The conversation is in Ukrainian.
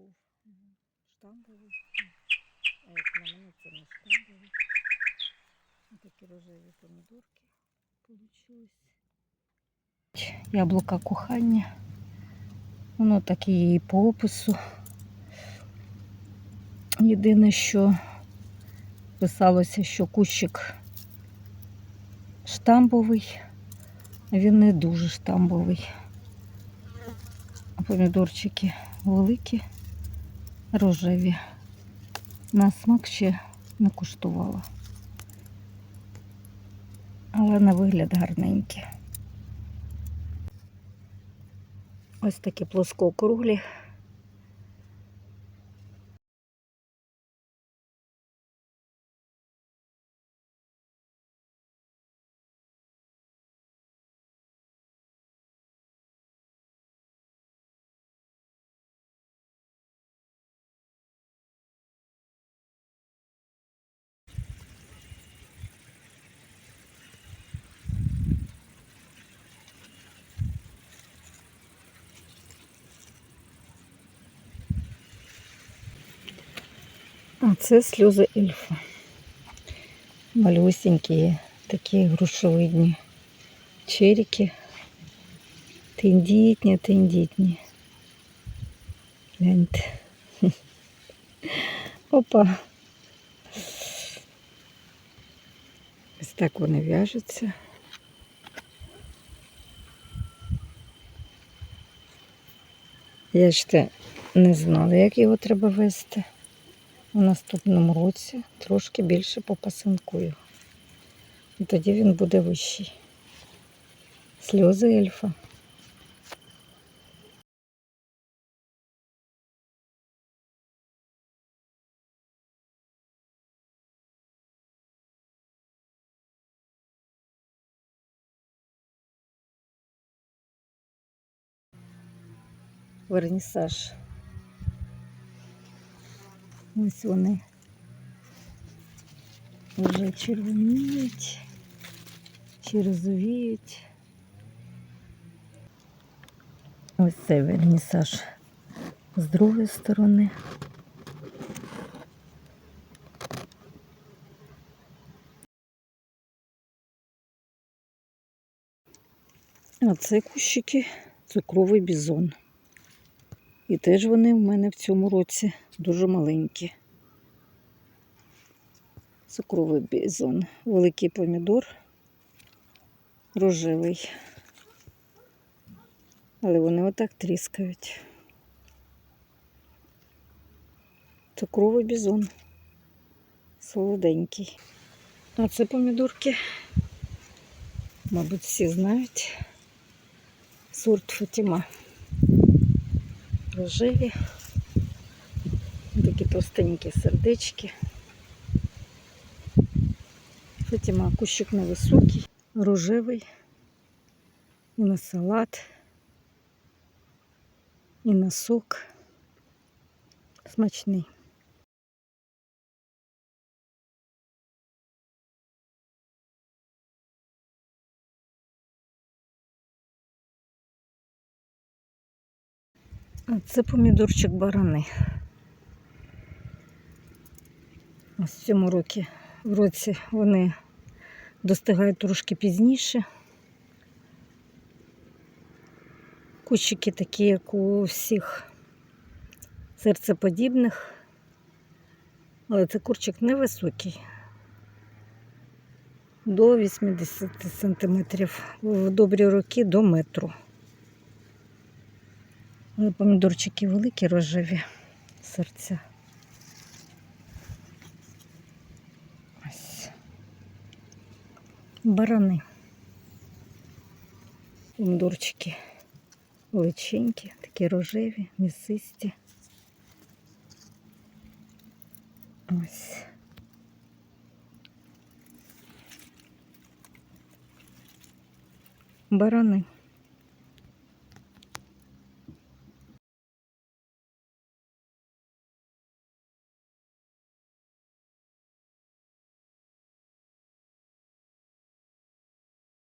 був штамбовий. А як на мене це не штамбовий. Такі рожеві помідорки получились. Яблука кохання. Воно так і по опису. Єдине, що писалося, що кущик штамбовий, він не дуже штамбовий. А помідорчики великі, рожеві. На смак ще не куштувала. Але на вигляд гарненькі. Ось такі плоскоокруглі. А це сльози ельфа. Малюсенькі, такі грушовидні черіки. Тендітні, тендітні. Гляньте. Опа. Ось так вони в'яжуться. Я ще не знала, як його треба вести. У наступному році трошки більше попасинкую. І тоді він буде вищий. Сльози ельфа. Вернісаж. Ось вони вже червоніють, чи. Ось цей вернісаж з другої сторони. А це кущики цукровий бізон. І теж вони в мене в цьому році дуже маленькі. Цукровий бізон, великий помідор, рожевий. Але вони отак тріскають. Цукровий бізон. Солоденький. А це помідорки, мабуть, всі знають. Сорт Фатіма. Рожеві. Такі товстенькі сердечки. Фатіма кущик невисокий, рожевий. І на салат, і на сок. Смачний. Це помідорчик барани. Ось в цьому році, в році вони достигають трошки пізніше. Кущики такі, як у всіх серцеподібних, але це курчик невисокий. До 80 сантиметрів, в добрі роки до метру. Але помідорчики великі, рожеві серця. Ось. Барани. Помідорчики величенькі, такі рожеві, місисті. Ось. Барани.